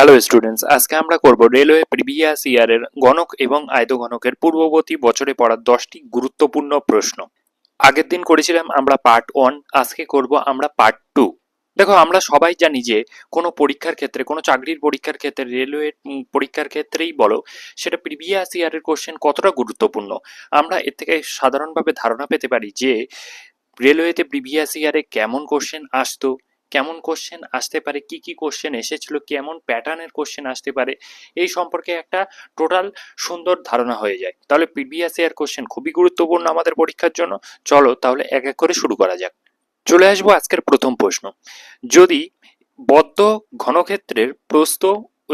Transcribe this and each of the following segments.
Hello students আজকে আমরা করব রেলওয়ে প্রিভিয়াস ইয়ারের গণক এবং আয়তঘনকের পূর্ববর্তী বছরে পড়া দশটি গুরুত্বপূর্ণ প্রশ্ন। আগের দিন করেছিলাম আমরা পার্ট ওয়ান আজকে করব আমরা পার্ট টু দেখো, আমরা সবাই জানি যে কোনো পরীক্ষার ক্ষেত্রে, কোনো চাকরির পরীক্ষার ক্ষেত্রে রেলওয়ে পরীক্ষার ক্ষেত্রেই বলো, সেটা প্রিভিয়াস ইয়ারের কোশ্চেন কতটা গুরুত্বপূর্ণ। আমরা এর থেকে সাধারণভাবে ধারণা পেতে পারি যে রেলওয়েতে প্রিভিয়াস ইয়ারে কেমন কোশ্চেন আসতো কেমন কোশ্চেন আসতে পারে, কি কি কোশ্চেন এসেছিল, কেমন প্যাটার্নের কোশ্চেন আসতে পারে, এই সম্পর্কে একটা টোটাল সুন্দর ধারণা হয়ে যায়। তাহলে প্রিভিয়াস ইয়ার কোশ্চেন খুবই গুরুত্বপূর্ণ আমাদের পরীক্ষার জন্য। চলো তাহলে এক এক করে শুরু করা যাক। চলে আসব আজকের প্রথম প্রশ্ন। যদি বদ্ধ ঘনক্ষেত্রের প্রস্থ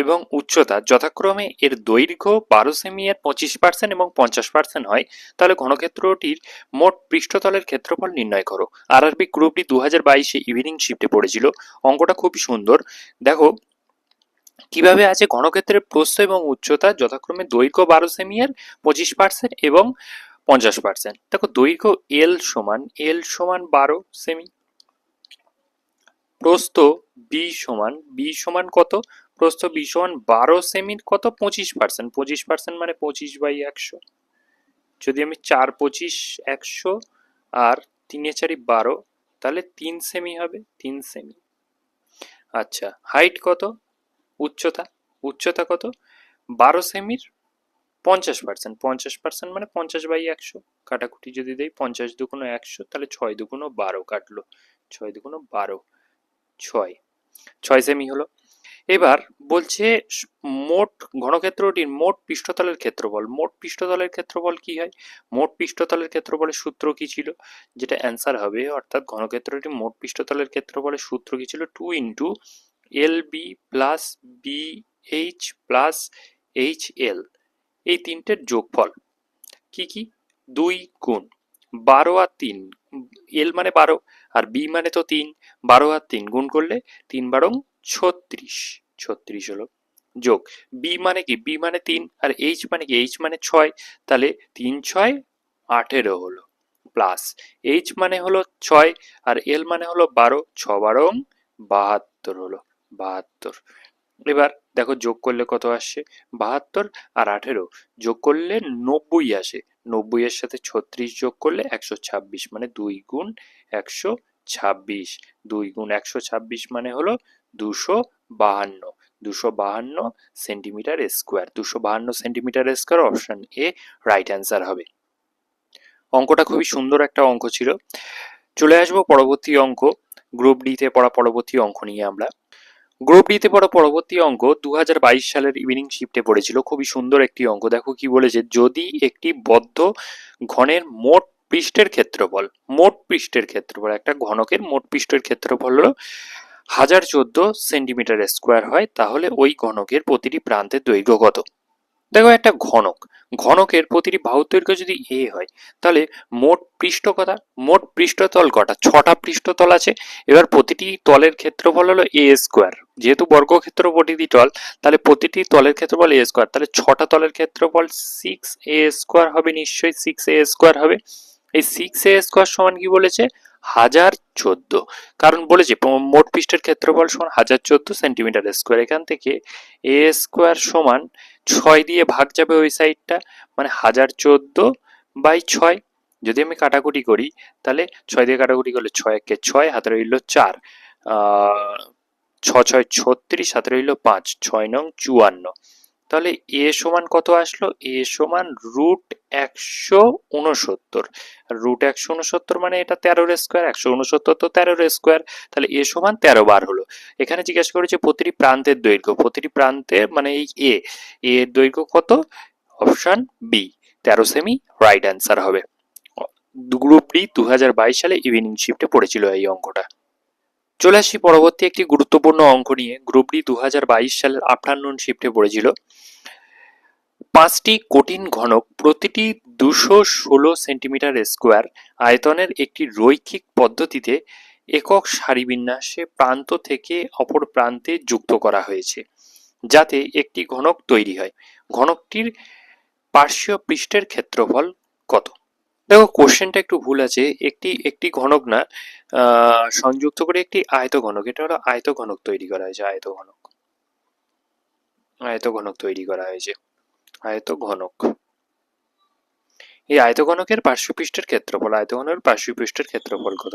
এবং উচ্চতা যথাক্রমে এর দৈর্ঘ্য বারো সেমি এর পঁচিশ পার্সেন্ট এবং পঞ্চাশ পার্সেন্ট হয়, তাহলে ঘনক্ষেত্রটির মোট পৃষ্ঠতলের ক্ষেত্রফল নির্ণয় করো। আরআরবি গ্রুপটি দু হাজার বাইশে ইভিনিং শিফটে পড়েছিল। অঙ্কটা খুবই সুন্দর। দেখো, কীভাবে আছে ঘনক্ষেত্রের প্রস্থ এবং উচ্চতা যথাক্রমে দৈর্ঘ্য বারো সেমি এর পঁচিশ পার্সেন্ট এবং পঞ্চাশ পার্সেন্ট দেখো, দৈর্ঘ্য এল সমান এল সমান বারো সেমি। প্রস্থ বি সমান বি সমান কত? প্রস্থ বি সমান বারো সেমির কত? পঁচিশ পার্সেন্ট পঁচিশ পার্সেন্ট মানে পঁচিশ বাই একশো। যদি আমি চার পঁচিশ একশো আর তিনে চারি বারো, তাহলে তিন সেমি হবে, তিন সেমি। আচ্ছা হাইট কত? উচ্চতা? উচ্চতা কত? বারো সেমির পঞ্চাশ পার্সেন্ট পঞ্চাশ পার্সেন্ট মানে পঞ্চাশ বাই একশো। কাটাকুটি যদি দেই, পঞ্চাশ দুগুণ একশো, তাহলে ছয় দুগুণ বারো কাটলো। ছয় দুগুণ বারো। ছয়। ছয় সেমি হলো। এবার বলছে মোট ঘনক্ষেত্রটির মোট পৃষ্ঠতলের ক্ষেত্রফল। মোট পৃষ্ঠতলের ক্ষেত্রফল কি হয়? মোট পৃষ্ঠতলের ক্ষেত্রফলের সূত্র কি ছিল? যেটা অ্যান্সার হবে, অর্থাৎ ঘনক্ষেত্রটির মোট পৃষ্ঠতলের ক্ষেত্রফলের সূত্র কি ছিল? Two into L B plus B H plus H L এই তিনটের যোগফল। কি কি? দুই গুণ। বারো আর তিন। এল মানে বারো আর বি মানে তো তিন। বারো আর তিন গুণ করলে তিন বারং ছত্রিশ। ছত্রিশ হলো যোগ। বি মানে কি? বি মানে তিন আর এইচ মানে কি? এইচ মানে ছয়। তাহলে তিন, ছয়, আঠেরো হলো। প্লাস এইচ মানে হলো ছয় আর এল মানে হলো বারো। ছ বারং বাহাত্তর হলো। বাহাত্তর। এবার দেখো যোগ করলে কত আসছে বাহাত্তর আর আঠেরো। যোগ করলে নব্বই আসে। নব্বই এর সাথে ছত্রিশ যোগ করলে একশো ছাব্বিশ মানে দুই গুণ একশো ছাব্বিশ। দুই গুণ একশো ছাব্বিশ মানে হলো দুশো বাহান্ন। দুশো বাহান্ন সেন্টিমিটার স্কোয়ার। দুশো বাহান্ন centimetre square option A right answer হবে। অঙ্কটা খুবই সুন্দর একটা অঙ্ক ছিল। চলে আসব পরবর্তী অঙ্ক। গ্রুপ ডিতে পড়া পরবর্তী অঙ্ক নিয়ে আমরা। গ্রুপ ডিতে পড়া পরবর্তী অঙ্ক দু হাজার বাইশ সালের ইভিনিং শিফটে পড়েছিল। খুবই সুন্দর একটি অঙ্ক। দেখো কি বলেছে, যদি একটি বদ্ধ ঘনের মোট পৃষ্ঠের ক্ষেত্রফল, মোট পৃষ্ঠের ক্ষেত্রফল, একটা ঘনকের মোট পৃষ্ঠের ক্ষেত্রফল হলো হাজার চোদ্দ সেন্টিমিটার স্কোয়ার হয়, তাহলে ওই ঘনকের প্রতিটি প্রান্তের দৈর্ঘ্য কত? দেখো একটা ঘনক। ঘনকের প্রতিটি বাহুর দৈর্ঘ্য যদি এ হয়, তাহলে মোট পৃষ্ঠ কটা? মোট পৃষ্ঠতল কটা? ছটা পৃষ্ঠতল আছে। এবার প্রতিটি তলের ক্ষেত্রফল হলো এ স্কোয়ার যেহেতু বর্গক্ষেত্র প্রতিটি তল, তাহলে প্রতিটি তলের ক্ষেত্রফল এ স্কোয়ার তাহলে ছটা তলের ক্ষেত্রফল সিক্স এ স্কোয়ার হবে, নিশ্চয়ই সিক্স এ স্কোয়ার হবে। এই সিক্স এ স্কোয়ার সমান কি বলেছে? হাজার চোদ্দ। কারণ বলেছে মোট পৃষ্ঠের ক্ষেত্রফল সমান হাজার চোদ্দ সেন্টিমিটার স্কোয়ার। এখান থেকে এ স্কোয়ার সমান ছয় দিয়ে ভাগ যাবে ওই সাইডটা মানে হাজার চোদ্দ বাই ছয়। যদি আমি কাটাকুটি করি, তাহলে ছয় দিয়ে কাটাকুটি করলে ছয় একে ছয়, হাতে রইল চার। ছ ছয় ছত্রিশ, হাতে রইল পাঁচ, ছয় নং চুয়ান্ন। তাহলে এ সমান কত আসলো? এ সমান রুট একশো উনসত্তর রুট একশো উনসত্তর মানে এটা তেরোর স্কোয়ার, একশো উনসত্তর তো তেরোর স্কোয়ার, তাহলে এ সমান তেরো বার হলো। এখানে জিজ্ঞাসা করেছে প্রতিটি প্রান্তের দৈর্ঘ্য, প্রতিটি প্রান্তে মানে এই এ এর দৈর্ঘ্য কত? অপশান বি তেরো সেমি রাইট অ্যান্সার হবে। গ্রুপ ডি দু হাজার বাইশ সালে ইভিনিং শিফটে পড়েছিল এই অঙ্কটা। চলে আসি পরবর্তী একটি গুরুত্বপূর্ণ অঙ্ক নিয়ে। গ্রুপ ডি দু সালের আফটারনুন শিফটে পড়েছিল। পাঁচটি কঠিন ঘনক, প্রতিটি দুশো ষোলো সেন্টিমিটার স্কোয়ার আয়তনের একটি রৈখিক পদ্ধতিতে একক সারিবিন্যাসে প্রান্ত থেকে অপর প্রান্তে যুক্ত করা হয়েছে, যাতে একটি ঘনক তৈরি হয়। ঘনকটির পার্শ্বীয় পৃষ্ঠের ক্ষেত্রফল কত? দেখো কোশ্চেনটা একটু ভুল আছে। একটি একটি ঘনক না সংযুক্ত করে একটি আয়ত ঘনক এটা হলো আয়ত ঘনক তৈরি করা হয়েছে আয়ত ঘনক আয়তঘনক তৈরি করা হয়েছে। আয়ত ঘনক এই আয়তঘনকের পার্শ্বপৃষ্ঠের ক্ষেত্রফল, আয়তঘনকের পার্শ্বপৃষ্ঠের ক্ষেত্রফল কত?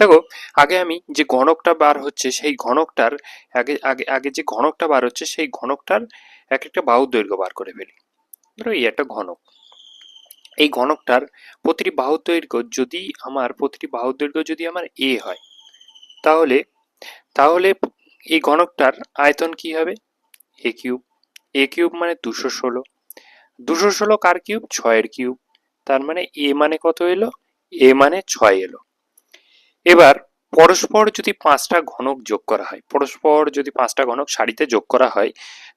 দেখো, আগে আমি যে ঘনকটা বার হচ্ছে, সেই ঘনকটার আগে আগে আগে যে ঘনকটা বার হচ্ছে, সেই ঘনকটার এক একটা বাহুর দৈর্ঘ্য বার করে ফেলি। ধরো, এই একটা ঘনক। এই ঘনকটার প্রতিটি বাহুর দৈর্ঘ্য যদি আমার, প্রতিটি বাহুর দৈর্ঘ্য যদি আমার এ হয়, তাহলে তাহলে এই ঘনকটার আয়তন কি হবে? এ কিউব এ কিউব মানে দুশো ষোলো। দুশো ষোলো কার কিউব ছয়ের কিউব তার মানে এ মানে কত এলো? এ মানে ছয় এলো। এবার পরস্পর যদি পাঁচটা ঘনক যোগ করা হয়, পরস্পর যদি পাঁচটা ঘনক সারিতে যোগ করা হয়,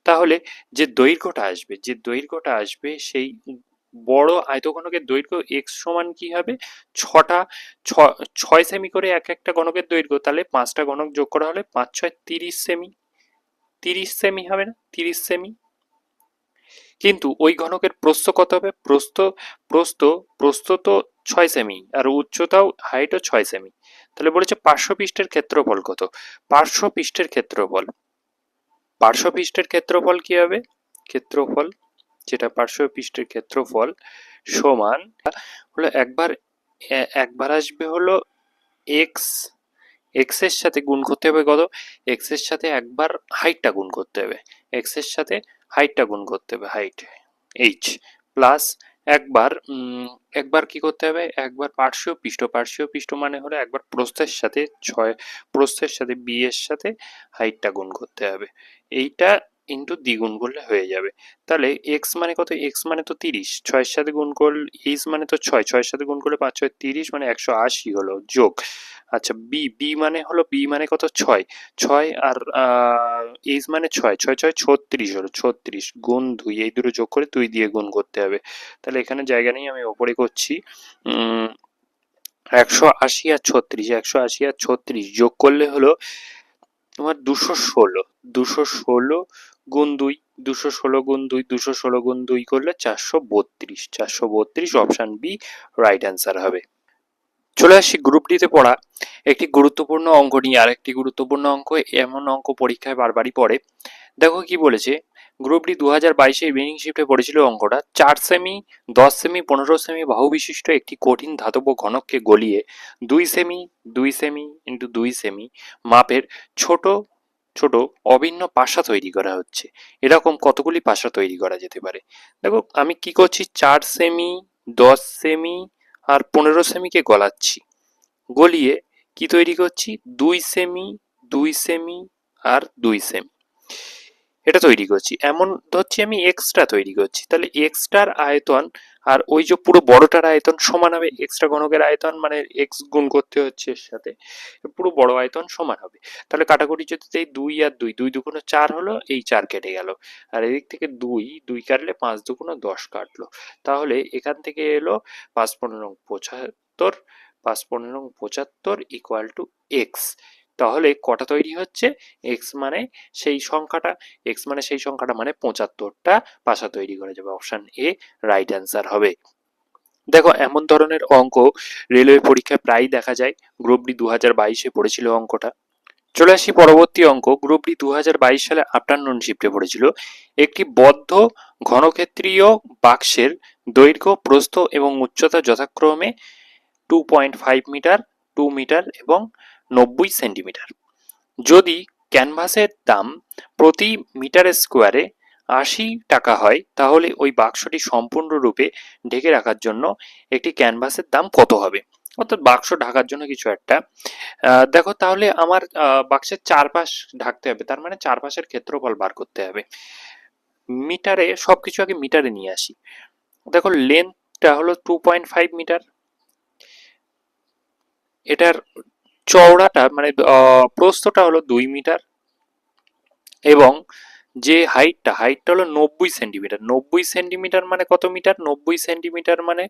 তাহলে যে দৈর্ঘ্যটা আসবে, যে দৈর্ঘ্যটা আসবে সেই বড় আয়তঘনকের দৈর্ঘ্য এক্স সমান কি হবে? ছটা, ছয় সেমি করে এক একটা গণকের দৈর্ঘ্য, তাহলে পাঁচটা গণক যোগ করা হলে পাঁচ, ছয়, তিরিশ সেমি তিরিশ সেমি হবে না? তিরিশ সেমি কিন্তু ওই ঘনকের প্রস্থ কত হবে? প্রস্থ প্রস্থ প্রস্থ তো ছয় সেমি আর উচ্চতাও হাইটও ছয় সেমি তাহলে বলেছে পার্শ্বপৃষ্ঠের ক্ষেত্রফল কত? পার্শ্বপৃষ্ঠের ক্ষেত্রফল পার্শ্বপৃষ্ঠের ক্ষেত্রফল কি হবে? ক্ষেত্রফল যেটা পার্শ্বপৃষ্ঠের ক্ষেত্রফল সমান, হলো একবার একবার আসবে হলো এক্স এক্সের সাথে গুণ করতে হবে কত? এক্সের সাথে একবার হাইটটা গুণ করতে হবে। এক্সের সাথে হাইটটা গুণ করতে হবে হাইট এইচ প্লাস একবার একবার কি করতে হবে? একবার পার্শ্বীয় পৃষ্ঠ পার্শ্বীয় পৃষ্ঠ মানে হলো একবার প্রস্থের সাথে ছয়, প্রস্থের সাথে বি এর সাথে হাইটটা গুণ করতে হবে। এইটা ইন্টু দ্বিগুণ করলে হয়ে যাবে। তাহলে এক্স মানে কত? এক্স মানে তো তিরিশ। ছয়ের সাথে গুণ করলে এইচ মানে তো ছয়। ছয়ের সাথে গুণ করলে পাঁচ ছয় তিরিশ মানে একশো আশি হলো যোগ। আচ্ছা বি বি মানে হলো বি মানে কত? ছয়। ছয় আর এইচ মানে ছয়। ছয় ছয়, ছত্রিশ হলো, ছত্রিশ। গুণ দুই, এই দুটো যোগ করে দুই দিয়ে গুণ করতে হবে। তাহলে এখানে জায়গা নেই, আমি ওপরে করছি। একশো আশি আর ছত্রিশ, একশো আশি আর ছত্রিশ যোগ করলে হলো তোমার দুশো ষোলো। দুশো ষোলো গুণ দুই, দুশো ষোলো গুণ দুই, দুশো ষোলো গুণ দুই করলে চারশো বত্রিশ। চারশো বত্রিশ অপশান বি রাইট অ্যান্সার হবে। চলে আসি গ্রুপ ডিতে পড়া। একটি গুরুত্বপূর্ণ অঙ্ক নিয়ে আর একটি গুরুত্বপূর্ণ অঙ্ক, এমন অঙ্ক পরীক্ষায় বারবারই পড়ে। দেখো কি বলেছে গ্রুপ ডি দু হাজার বাইশে ইভিনিং শিফটে পড়েছিল অঙ্কটা। চার সেমি দশ সেমি পনেরো সেমি বাহু বিশিষ্ট একটি কঠিন ধাতব ঘনককে গলিয়ে দুই সেমি দুই সেমি ইন্টু দুই সেমি মাপের ছোট ছোট অভিন্ন পাশা তৈরি করা হচ্ছে। এরকম কতগুলি পাশা তৈরি করা যেতে পারে? দেখো, আমি কি করছি? চার সেমি, দশ সেমি আর পনেরো সেমিকে গলাচ্ছি। গলিয়ে কি তৈরি করছি? দুই সেমি দুই সেমি আর দুই সেমি। এটা তৈরি করছি। এমন ধরছি আমি এক্সট্রা তৈরি করছি। তাহলে এক্সট্রার আয়তন আর ওই যে পুরো বড়টার আয়তন সমান হবে এক্সট্রা গণকের আয়তন মানে এক্স গুণ করতে হচ্ছে এর সাথে, পুরো বড় আয়তন সমান হবে। তাহলে কাটাকুটি যদি এই দুই আর দুই দুই দুগুণ চার হলো, এই চার কেটে গেল। আর এদিক থেকে দুই দুই কাটলে পাঁচ দুগুণ দশ কাটলো। তাহলে এখান থেকে এলো পাঁচ পনেরো পঁচাত্তর, পাঁচ পনেরো পঁচাত্তর ইকুয়াল টু এক্স তাহলে কটা তৈরি হচ্ছে? এক্স মানে সেই সংখ্যাটা এক্স মানে সেই সংখ্যাটা মানে পঁচাত্তরটা পাশা তৈরি করা যাবে। অপশন এ রাইট অ্যান্সার হবে। দেখো, এমন ধরনের অঙ্ক রেলওয়ে পরীক্ষায় প্রায় দেখা যায়। গ্রুপ ডি দু হাজার পড়েছিল অঙ্কটা। চলে আসি পরবর্তী অঙ্ক। গ্রুপ ডি দু হাজার বাইশ সালে আফটারনুন শিফটে পড়েছিল। একটি বদ্ধ ঘনক্ষেত্রীয় বাক্সের দৈর্ঘ্য, প্রস্থ এবং উচ্চতা যথাক্রমে two point five metre two metre এবং নব্বই সেন্টিমিটার। যদি ক্যানভাসের দাম প্রতি মিটার স্কোয়ারে আশি টাকা হয়, তাহলে ওই বাক্সটি সম্পূর্ণরূপে ঢেকে রাখার জন্য একটি ক্যানভাসের দাম কত হবে? অর্থাৎ বাক্স ঢাকার জন্য কিছু একটা। দেখো, তাহলে আমার বাক্সের চারপাশ ঢাকতে হবে। তার মানে চারপাশের ক্ষেত্রফল বার করতে হবে। মিটারে, সবকিছু আগে মিটারে নিয়ে আসি। দেখো লেন্থটা হলো টু পয়েন্ট ফাইভ মিটার এটার চওড়াটা মানে প্রস্থটা হলো দুই মিটার এবং যে হাইটটা হাইটটা হলো নব্বই সেন্টিমিটার। নব্বই সেন্টিমিটার মানে কত মিটার? নব্বই সেন্টিমিটার মানে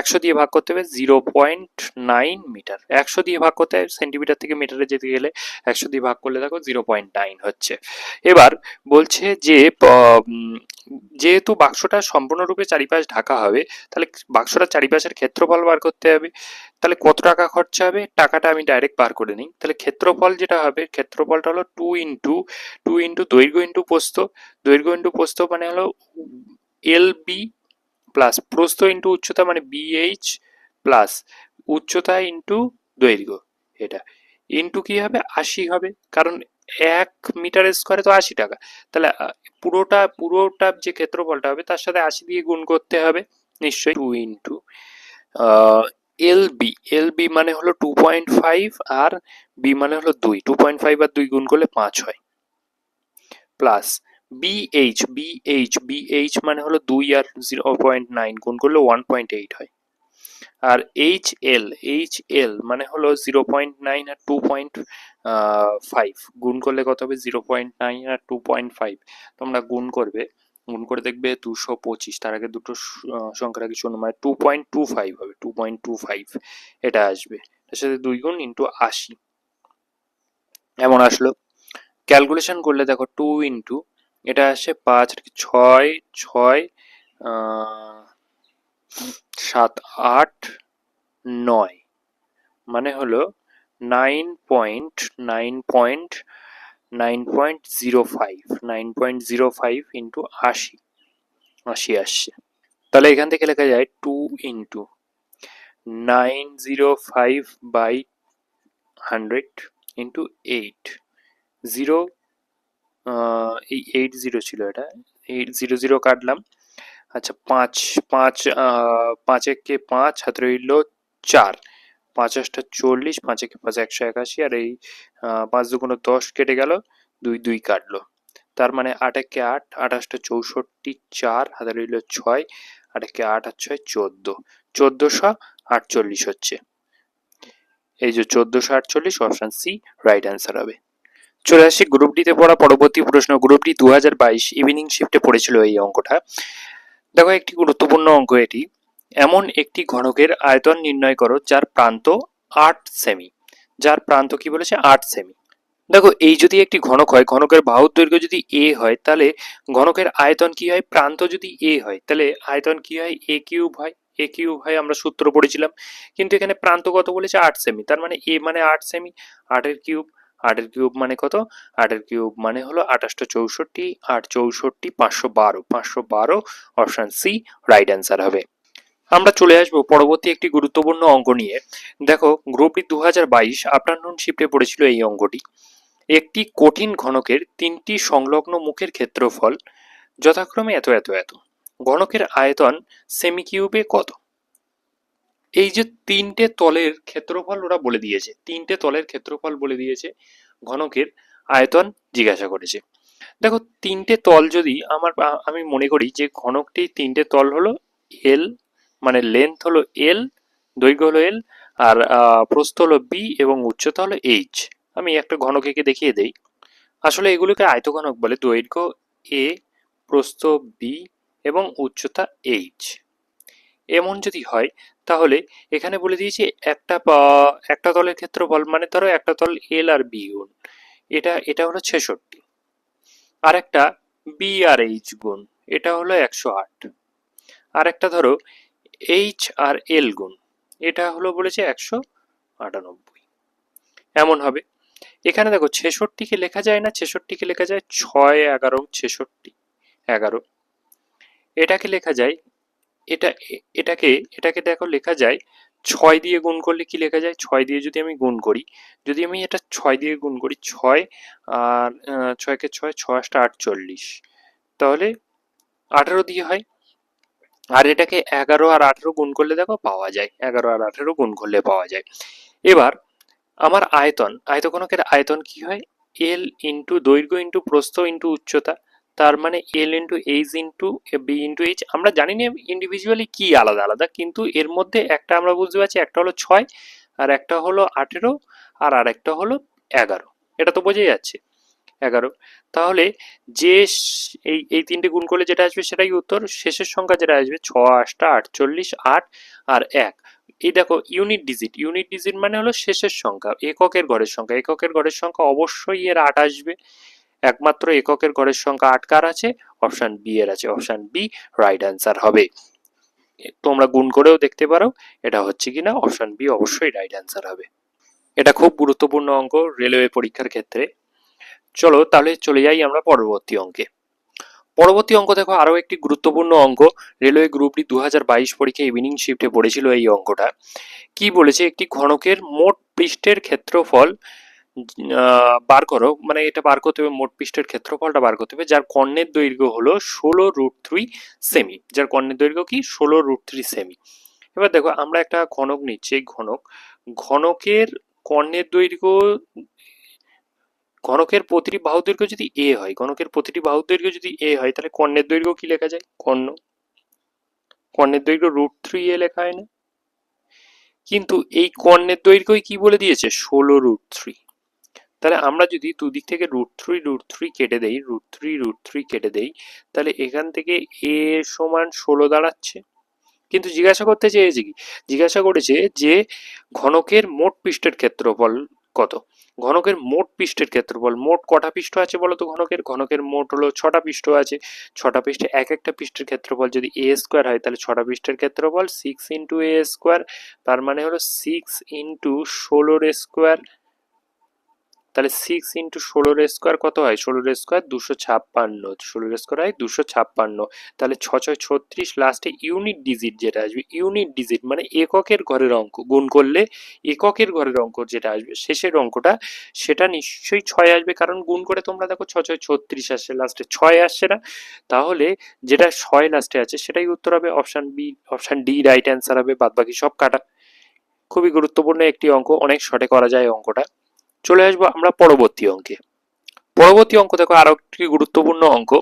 একশো দিয়ে ভাগ করতে হবে জিরো পয়েন্ট নাইন মিটার। একশো দিয়ে ভাগ করতে হবে সেন্টিমিটার থেকে মিটারে যেতে গেলে একশো দিয়ে ভাগ করলে দেখো জিরো পয়েন্ট নাইন হচ্ছে। এবার বলছে যে যেহেতু বাক্সটা সম্পূর্ণরূপে চারিপাশ ঢাকা হবে, তাহলে বাক্সটা চারিপাশের ক্ষেত্রফল বার করতে হবে। তাহলে কত টাকা খরচা হবে? টাকাটা আমি ডাইরেক্ট বার করে নিই। তাহলে ক্ষেত্রফল যেটা হবে, ক্ষেত্রফলটা হলো টু ইন্টু টু ইন্টু দৈর্ঘ্য ইন্টু প্রস্থ। দৈর্ঘ্য ইন্টু প্রস্থ মানে হলো এল বি প্লাস প্রস্থ ইন্টু উচ্চতা মানে বিএইচ প্লাস উচ্চতা ইন্টু দৈর্ঘ্য। এটা। ইন্টু কি হবে? আশি হবে। কারণ এক মিটার স্কোয়ারে তো আশি টাকা। তাহলে পুরোটা পুরোটা যে ক্ষেত্রফলটা হবে, তার সাথে আশি দিয়ে গুণ করতে হবে, নিশ্চয়ই two into L B L B মানে হলো টু পয়েন্ট ফাইভ আর বি মানে হলো দুই টু পয়েন্ট ফাইভ আর দুই গুণ করলে পাঁচ হয়। প্লাস বিএইচ বিএইচ বিএইচ মানে হলো দুই আর জিরো পয়েন্ট নাইন গুণ করলে ওয়ান পয়েন্ট এইট হয়। আর এইচ এল এইচ এল মানে হলো জিরো পয়েন্ট নাইন আর টু পয়েন্ট ফাইভ গুণ করলে কত হবে? জিরো পয়েন্ট নাইন আর টু পয়েন্ট ফাইভ তোমরা গুণ করবে, গুণ করে দেখবে দুশো পঁচিশ। তার আগে দুটো সংখ্যার আগে শূন্য। মানে টু পয়েন্ট টু ফাইভ হবে টু পয়েন্ট টু ফাইভ এটা আসবে। তার সাথে দুই গুণ ইন্টু আশি। এমন আসলো। ক্যালকুলেশন করলে দেখো টু ইন্টু এটা আসে পাঁচ, ছয় ছয় সাত, আট, নয়। মানে হলো nine point nine point nine point zero five nine point zero five into আশি। আশি আসছে। তাহলে এখান থেকে লেখা যায় two into nine zero five by hundred into eight zero এই এইট জিরো ছিল এটা। এইট জিরো জিরো কাটলাম। আচ্ছা পাঁচ পাঁচ পাঁচ একে পাঁচ হাতে রইল চার। পাঁচ আটটা চল্লিশ, পাঁচ একে পাঁচ একশো একাশি, আর এই পাঁচ দুগুণ দশ কেটে গেল, দুই দুই কাটলো। তার মানে আট একে আট, আঠাশটা চৌষট্টি চার হাতে রইল ছয়, আট একে আট আর ছয় চোদ্দ। চোদ্দশো আটচল্লিশ হচ্ছে। এই যে চোদ্দশো আটচল্লিশ অপশন সি রাইট অ্যান্সার হবে। চলে আসি গ্রুপ ডিতে পড়া পরবর্তী প্রশ্ন। গ্রুপ ডি দু হাজার বাইশ ইভিনিং শিফটে পড়েছিল এই অঙ্কটা। দেখো, একটি গুরুত্বপূর্ণ অঙ্ক এটি। এমন একটি ঘনকের আয়তন নির্ণয় করো, যার প্রান্ত আট সেমি যার প্রান্ত কি বলেছে? আট সেমি দেখো, এই যদি একটি ঘনক হয়, ঘনকের বাহুর দৈর্ঘ্য যদি এ হয়, তাহলে ঘনকের আয়তন কি হয়? প্রান্ত যদি এ হয়, তাহলে আয়তন কি হয়? এ কিউব হয়। এ কিউব হয়, আমরা সূত্র পড়েছিলাম। কিন্তু এখানে প্রান্ত কত বলেছে? আট সেমি তার মানে এ মানে আট সেমি আটের কিউব। আটের কিউব মানে কত? আটের কিউব মানে হলো আঠাশটা চৌষট্টি আট চৌষট্টি পাঁচশো বারো। পাঁচশো বারো অপশন সি, রাইট অ্যান্সার হবে। আমরা চলে আসব পরবর্তী একটি গুরুত্বপূর্ণ অঙ্ক নিয়ে। দেখো গ্রুপটি দু হাজার বাইশ আফটারনুন শিফটে পড়েছিল এই অঙ্কটি। একটি কঠিন ঘনকের তিনটি সংলগ্ন মুখের ক্ষেত্রফল যথাক্রমে এত এত এত। ঘনকের আয়তন সেমি কিউবে কত? এই যে তিনটে তলের ক্ষেত্রফল ওরা বলে দিয়েছে, তিনটে তলের ক্ষেত্রফল বলে দিয়েছে, ঘনকের আয়তন জিজ্ঞাসা করেছে। দেখো, তিনটে তল যদি আমার আমি মনে করি যে ঘনকটি তিনটে তল হলো এল মানে লেন্থ হলো এল দৈর্ঘ্য হলো এল আর প্রস্থ হলো বি এবং উচ্চতা হলো এইচ আমি একটা ঘনক এঁকে দেখিয়ে দেই। আসলে এগুলোকে আয়তঘনক বলে, দৈর্ঘ্য এ প্রস্থ বি এবং উচ্চতা এইচ এমন যদি হয়, তাহলে এখানে বলে দিয়েছি একটা একটা তলের ক্ষেত্রফল মানে ধরো একটা তল এল আর বি গুণ। এটা এটা হলো ছেষট্টি। আর একটা বি আর এইচ গুণ, এটা হলো একশো আট। আর একটা ধরো এইচ আর এল গুণ, এটা হলো বলেছে একশো আটানব্বই। এমন হবে। এখানে দেখো ছেষট্টিকে লেখা যায় না, ছেষট্টিকে লেখা যায় ছয় এগারো, ছেষট্টি এগারো। এটাকে লেখা যায় এটা, এটাকে এটাকে দেখো লেখা যায় ছয় দিয়ে গুণ করলে কি লেখা যায়? ছয় দিয়ে যদি আমি গুণ করি, যদি আমি এটা ছয় দিয়ে গুণ করি, ছয় আর ছয়কে ছয় ছয় আটটা আটচল্লিশ। তাহলে আঠারো দিয়ে হয়। আর এটাকে এগারো আর আঠেরো গুণ করলে দেখো পাওয়া যায়। এগারো আর আঠেরো গুণ করলে পাওয়া যায়। এবার আমার আয়তন আয়তঘনকের আয়তন কি হয়? এল ইন্টু দৈর্ঘ্য ইন্টু প্রস্থ ইন্টু উচ্চতা। তার মানে L into H into B into H আমরা জানি না ইন্ডিভিজুয়ালি কি আলাদা আলাদা, কিন্তু এর মধ্যে একটা আমরা বুঝতে পারছি, একটা হলো ছয়, আর একটা হলো আঠেরো, আর আরেকটা হলো এগারো। এটা তো বোঝাই যাচ্ছে, এগারো। তাহলে যে এই এই তিনটে গুণ করলে যেটা আসবে সেটাই উত্তর, শেষের সংখ্যা যেটা আসবে ছ আটটা, আটচল্লিশ, আট, আর এক। এই দেখো ইউনিট ডিজিট ইউনিট ডিজিট মানে হলো শেষের সংখ্যা, এককের গড়ের সংখ্যা। এককের গড়ের সংখ্যা অবশ্যই এর আট আসবে। একমাত্র এককের ঘরের সংখ্যা আট কার আছে? অপশন বি এর আছে। অপশন বি রাইট অ্যান্সার হবে। তোমরা গুণ করেও দেখতে পারো, এটা হচ্ছে কিনা? অপশন বি অবশ্যই রাইট অ্যান্সার হবে। এটা খুব গুরুত্বপূর্ণ অঙ্ক রেলওয়ে পরীক্ষার ক্ষেত্রে। চলো তাহলে চলে যাই আমরা পরবর্তী অঙ্কে। পরবর্তী অঙ্ক দেখো আরও একটি গুরুত্বপূর্ণ অঙ্ক। রেলওয়ে গ্রুপ ডি দু হাজার বাইশ পরীক্ষা ইভিনিং শিফটে পড়েছিল এই অঙ্কটা। কি বলেছে? একটি ঘনকের মোট পৃষ্ঠের ক্ষেত্রফল বার করো। মানে এটা বার করতে হবে, মোট পৃষ্ঠের ক্ষেত্রফলটা বার করতে হবে, যার কর্ণের দৈর্ঘ্য হলো ষোলো রুট থ্রি সেমি যার কর্ণের দৈর্ঘ্য কি? ষোলো রুট থ্রি সেমি এবার দেখো, আমরা একটা ঘনক নিচ্ছি, এই ঘনক। ঘনকের কর্ণের দৈর্ঘ্য, ঘনকের প্রতিটি বাহু দৈর্ঘ্য যদি এ হয়, ঘনকের প্রতিটি বাহু দৈর্ঘ্য যদি এ হয়, তাহলে কর্ণের দৈর্ঘ্য কি লেখা যায়? কর্ণ। কর্ণের দৈর্ঘ্য রুট থ্রি এ লেখা হয় না। কিন্তু এই কর্ণের দৈর্ঘ্যই কি বলে দিয়েছে? ষোলো রুট থ্রি তাহলে আমরা যদি দুদিক থেকে রুট থ্রি রুট থ্রি কেটে দেই রুট থ্রি রুট থ্রি কেটে দেই, তাহলে এখান থেকে এ সমান ষোলো দাঁড়াচ্ছে। কিন্তু জিজ্ঞাসা করতে চেয়েছে কি? জিজ্ঞাসা করেছে যে ঘনকের মোট পৃষ্ঠের ক্ষেত্রফল কত? ঘনকের মোট পৃষ্ঠের ক্ষেত্রফল, মোট কটা পৃষ্ঠ আছে বলো তো ঘনকের? ঘনকের মোট হলো ছটা পৃষ্ঠ আছে। ছটা পৃষ্ঠে এক একটা পৃষ্ঠের ক্ষেত্রফল যদি এ স্কোয়ার হয়, তাহলে ছটা পৃষ্ঠের ক্ষেত্রফল সিক্স ইন্টু এ স্কোয়ার তার মানে হলো সিক্স ইন্টু ষোলোর স্কোয়ার তাহলে সিক্স ইন্টু ষোলোর স্কোয়ার কত হয়? ষোলোর স্কোয়ার দুশো ছাপ্পান্ন। ষোলোর স্কোয়ার হয় দুশো ছাপ্পান্ন। তাহলে ছ ছয় ছত্রিশ লাস্টে ইউনিট ডিজিট যেটা আসবে ইউনিট ডিজিট মানে এককের ঘরের অঙ্ক। গুণ করলে এককের ঘরের অঙ্ক যেটা আসবে, শেষের অঙ্কটা, সেটা নিশ্চয়ই ছয় আসবে। কারণ গুণ করে তোমরা দেখো ছ ছয় ছত্রিশ আসছে লাস্টে ছয় আসছে না। তাহলে যেটা ছয় লাস্টে আছে, সেটাই উত্তর হবে option B option D right answer হবে বাদ বাকি সব কাটা। খুবই গুরুত্বপূর্ণ একটি অঙ্ক, অনেক শর্টে করা যায় অঙ্কটা। চলে আসব আমরা পরবর্তী অঙ্কে। পরবর্তী অঙ্ক দেখো, আরও একটি গুরুত্বপূর্ণ অঙ্ক।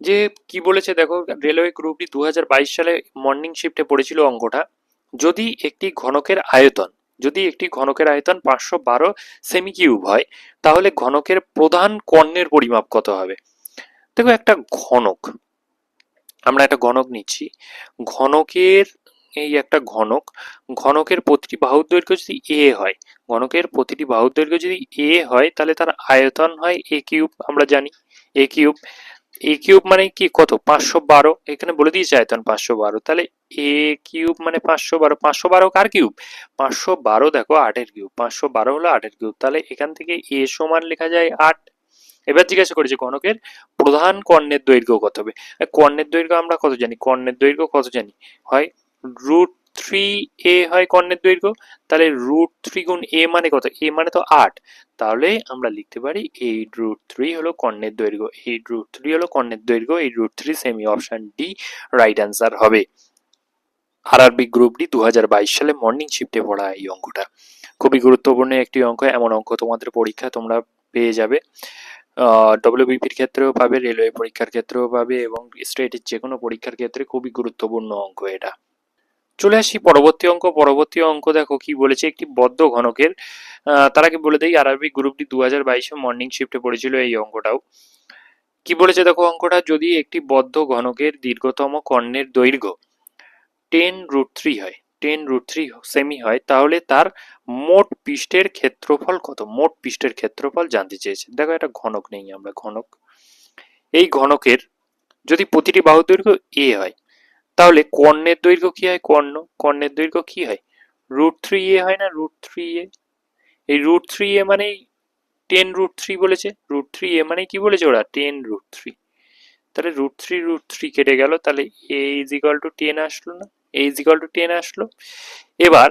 যে কি বলেছে দেখো, রেলওয়ে গ্রুপটি দু হাজার বাইশ সালে মর্নিং শিফটে পড়েছিল অঙ্কটা। যদি একটি ঘনকের আয়তন, যদি একটি ঘনকের আয়তন পাঁচশো বারো সেমি কিউব হয়, তাহলে ঘনকের প্রধান কর্ণের পরিমাপ কত হবে? দেখো একটা ঘনক, আমরা একটা ঘনক নিচ্ছি। ঘনকের এই একটা ঘনক, ঘনকের প্রতিটি বাহুর দৈর্ঘ্য যদি এ হয়, ঘনকের প্রতিটি বাহুর দৈর্ঘ্য যদি এ হয়, তাহলে তার আয়তন হয় এ কিউব, আমরা জানি এ কিউব। এ কিউব মানে কি? কত? পাঁচশো বারো। এখানে বলে দিয়েছে আয়তন পাঁচশো বারো। তাহলে এ কিউব মানে পাঁচশো বারো। পাঁচশো বারো কার কিউব? পাঁচশো বারো দেখো, আটের কিউব। পাঁচশো বারো হলো আটের কিউব। তাহলে এখান থেকে এ সমান লেখা যায় আট। এবার জিজ্ঞাসা করেছে ঘনকের প্রধান কর্ণের দৈর্ঘ্য কত হবে? কর্ণের দৈর্ঘ্য আমরা কত জানি? কর্ণের দৈর্ঘ্য কত জানি? হয় রুট থ্রি এ হয় কর্ণের দৈর্ঘ্য, তাহলে রুট থ্রি গুণ এ মানে কত? এ মানে তো আট। তাহলে আমরা লিখতে পারি এইট রুট থ্রি হলো কর্ণের দৈর্ঘ্য এইট রুট থ্রি হলো কর্ণের দৈর্ঘ্য eight root three cm option D right answer হবে। আরআরবি গ্রুপ ডি দু হাজার বাইশ সালে মর্নিং শিফটে পড়া এই অঙ্কটা। খুবই গুরুত্বপূর্ণ একটি অঙ্ক, এমন অঙ্ক তোমাদের পরীক্ষা তোমরা পেয়ে যাবে। ডব্লিউবিপির ক্ষেত্রেও পাবে, রেলওয়ে পরীক্ষার ক্ষেত্রেও পাবে এবং স্টেটের যে কোনো পরীক্ষার ক্ষেত্রে খুবই গুরুত্বপূর্ণ অঙ্ক এটা। চলে আসি পরবর্তী অঙ্ক। পরবর্তী অঙ্ক দেখো কি বলেছে, একটি বদ্ধ ঘনকের তার আগে বলে দেই আরআরবি গ্রুপটি দু হাজার বাইশে মর্নিং শিফটে পড়েছিল এই অঙ্কটাও। কি বলেছে দেখো অঙ্কটা? যদি একটি বদ্ধ ঘনকের দীর্ঘতম কর্ণের দৈর্ঘ্য টেন রুট থ্রি হয় টেন রুট থ্রি সেমি হয়, তাহলে তার মোট পৃষ্ঠের ক্ষেত্রফল কত? মোট পৃষ্ঠের ক্ষেত্রফল জানতে চেয়েছে। দেখো একটা ঘনক নেই আমরা, ঘনক। এই ঘনকের যদি প্রতিটি বাহু দৈর্ঘ্য এ হয় তাহলে কর্ণের দৈর্ঘ্য কি হয়? কর্ণ। কর্ণের দৈর্ঘ্য কি হয়? রুট থ্রি এ হয় না? রুট থ্রি এ এই রুট থ্রি এ মানেই টেন রুট থ্রি বলেছে। রুট থ্রি এ মানে কি বলেছে ওরা? টেন রুট থ্রি তাহলে রুট থ্রি রুট থ্রি কেটে গেল। তাহলে A is equal to ten আসলো না? A is equal to ten আসলো। এবার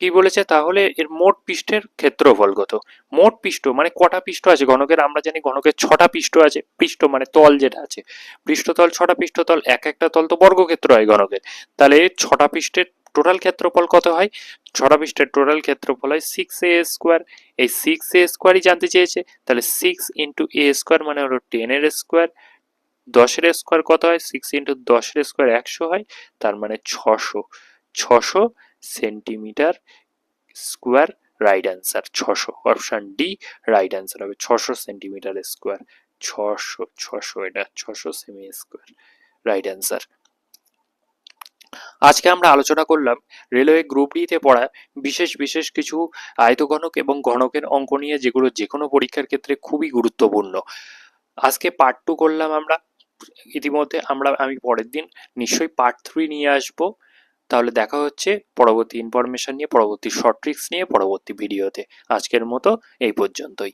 কি বলেছে? তাহলে এর মোট পৃষ্ঠের ক্ষেত্রফল কত? মোট পৃষ্ঠ মানে কটা পৃষ্ঠ আছে? ঘনকের, আমরা জানি ঘনকের ছটা পৃষ্ঠ আছে, পৃষ্ঠ মানে তল যেটা আছে। পৃষ্ঠতল, ছটা পৃষ্ঠতল, এক একটা তল তো বর্গক্ষেত্র হয় ঘনকের। তাহলে ছটা পৃষ্ঠের টোটাল ক্ষেত্রফল কত হয়? ছটা পৃষ্ঠের টোটাল ক্ষেত্রফল হয় সিক্স এ স্কোয়ার এই সিক্স এ স্কোয়ারই জানতে চেয়েছে। তাহলে সিক্স ইন্টু এ স্কোয়ার মানে হলো টেনের স্কোয়ার দশের স্কোয়ার কত হয়? সিক্স ইন্টু দশের স্কোয়ার একশো হয়। তার মানে ছশো। ছশো সেন্টিমিটার স্কোয়ার রাইট অ্যান্সার, ছশো। অপশান ডি, রাইট অ্যান্সার হবে ছশো সেন্টিমিটার স্কোয়ার। ছশো ছশো, এটা ছশো সেমি স্কোয়ার রাইট অ্যান্সার আজকে আমরা আলোচনা করলাম রেলওয়ে গ্রুপ ডিতে পড়া বিশেষ বিশেষ কিছু আয়তঘনক এবং ঘনকের অঙ্ক নিয়ে, যেগুলো যে কোনো পরীক্ষার ক্ষেত্রে খুবই গুরুত্বপূর্ণ। আজকে পার্ট টু করলাম আমরা। ইতিমধ্যে আমরা, আমি পরের দিন নিশ্চয়ই পার্ট থ্রি নিয়ে আসব। তাহলে দেখা হচ্ছে পরবর্তী ইনফরমেশন নিয়ে, পরবর্তী শর্ট ট্রিক্স নিয়ে, পরবর্তী ভিডিওতে আজকের মতো এই পর্যন্তই।